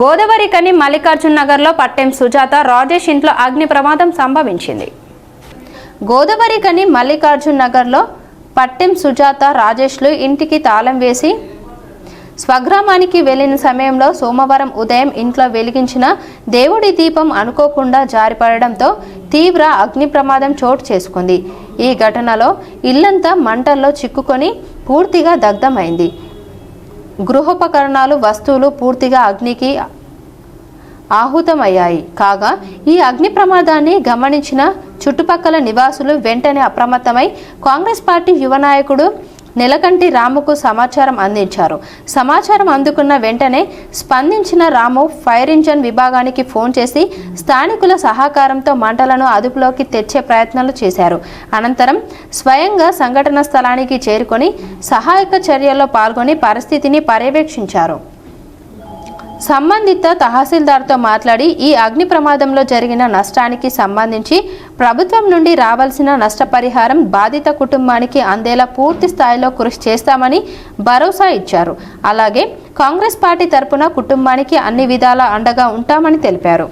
గోదావరికని మల్లికార్జున్ నగర్లో పట్టెం సుజాత రాజేష్ ఇంట్లో అగ్ని ప్రమాదం సంభవించింది. గోదావరికని మల్లికార్జున్ నగర్లో పట్టెం సుజాత రాజేష్లు ఇంటికి తాళం వేసి స్వగ్రామానికి వెళ్ళిన సమయంలో సోమవారం ఉదయం ఇంట్లో వెలిగించిన దేవుడి దీపం అనుకోకుండా జారిపడడంతో తీవ్ర అగ్ని ప్రమాదం చోటు చేసుకుంది. ఈ ఘటనలో ఇల్లంతా మంటల్లో చిక్కుకొని పూర్తిగా దగ్ధమైంది. గృహోపకరణాలు వస్తువులు పూర్తిగా అగ్నికి ఆహుతమయ్యాయి. కాగా ఈ అగ్ని ప్రమాదాన్ని గమనించిన చుట్టుపక్కల నివాసులు వెంటనే అప్రమత్తమై కాంగ్రెస్ పార్టీ యువ నాయకుడు నెలకంటి రాముకు సమాచారం అందించారు. సమాచారం అందుకున్న వెంటనే స్పందించిన రాము ఫైర్ ఇంజన్ విభాగానికి ఫోన్ చేసి స్థానికుల సహకారంతో మంటలను అదుపులోకి తెచ్చే ప్రయత్నాలు చేశారు. అనంతరం స్వయంగా సంఘటన స్థలానికి చేరుకొని సహాయక చర్యల్లో పాల్గొని పరిస్థితిని పర్యవేక్షించారు. సంబంధిత తహసీల్దార్తో మాట్లాడి ఈ అగ్ని ప్రమాదంలో జరిగిన నష్టానికి సంబంధించి ప్రభుత్వం నుండి రావాల్సిన నష్టపరిహారం బాధిత కుటుంబానికి అందేలా పూర్తి స్థాయిలో కృషి చేస్తామని భరోసా ఇచ్చారు. అలాగే కాంగ్రెస్ పార్టీ తరపున కుటుంబానికి అన్ని విధాల అండగా ఉంటామని తెలిపారు.